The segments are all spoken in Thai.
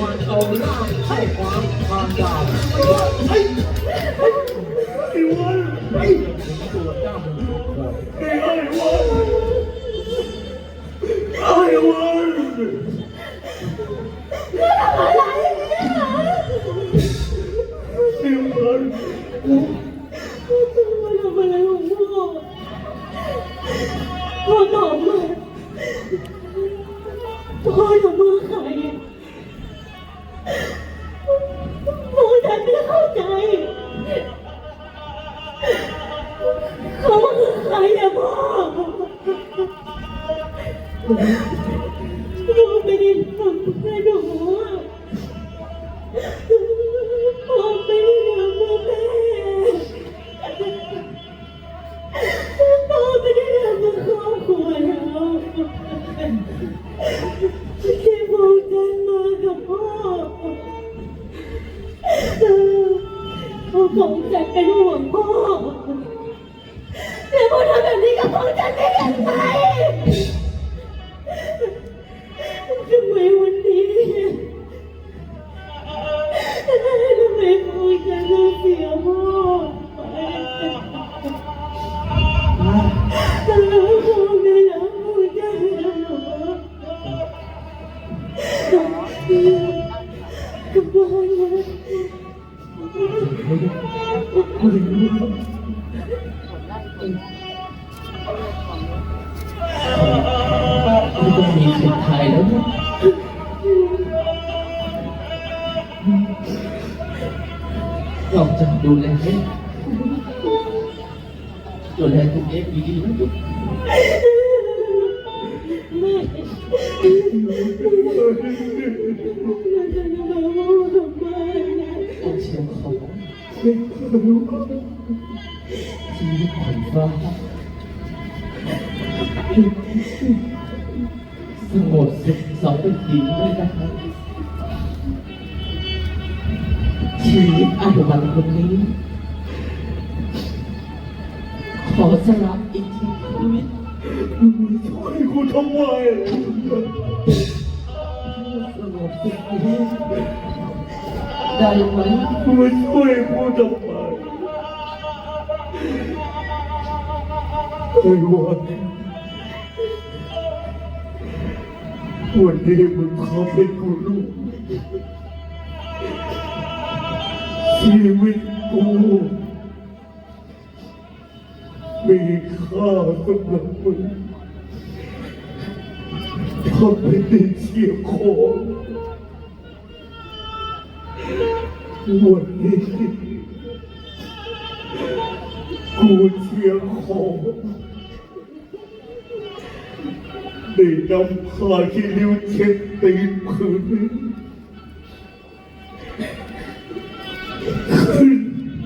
วันเอาหน้าเข้าความความยาวไอ้ไอ้วันไอ้ตัวเจ้ามไอ้ไอ้วันไอ้วันอะไรเนี่ยไอ้วัน พ่ ไม่ต้องมีเสียงไทยแล้วนะเราจะดูแลให้ดูแลตัวเองดีๆนะลูกแม่ ชีวิตของฟ้าสงบสุขสองเป็นจริงด้วยนะครับชีวิตอายุวันคนนี้ ขอสลับอีกชีวิตช่วยกูทำไมสงบสุขได้ไหมช่วยกูทำไม ไอ้วันวันนี้มึงทำให้กูรู้ชีวิตกูมีค่าสำหรับมึงทำให้ติดเสียของวันนี้กูเชียร์ของ ได้นำผ้าที่นิ้วเช็ดตีนผืนนี้ขึ้น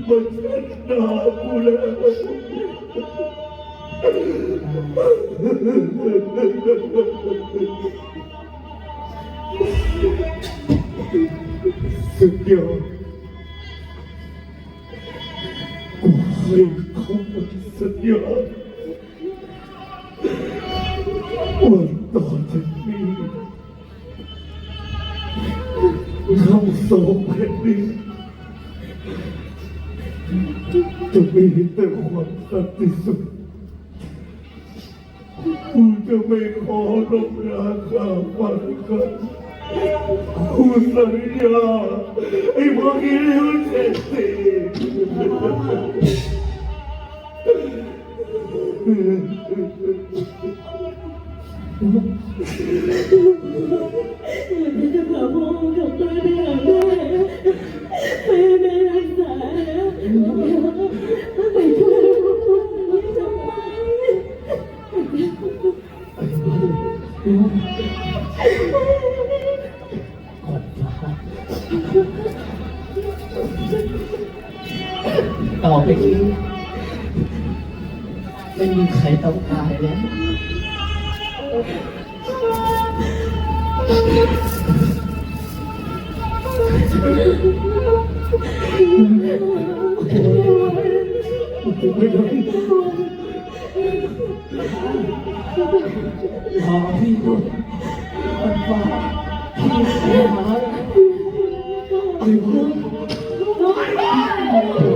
มาเช็ดหน้ากูแล้วสุดยอดกูให้เขาสุดยอด เราสองแผ่นดินจะมีแต่ความสันติสุขกูจะไม่ขอลบราคาฟันกันคุณสัญญาไอ้พวกนี้มันเสร็จสิ มันจะพาพ่อกับบ้าไปหาแม่แม่แม่รักษาไปช่วยพ่อทำไมขอบฟ้าต่อไปนี้ไม่มีใครต้องตายแล้ว ไม่ได้รอพี่ด้วยมันฟ้าพี่ไอ้พ่อ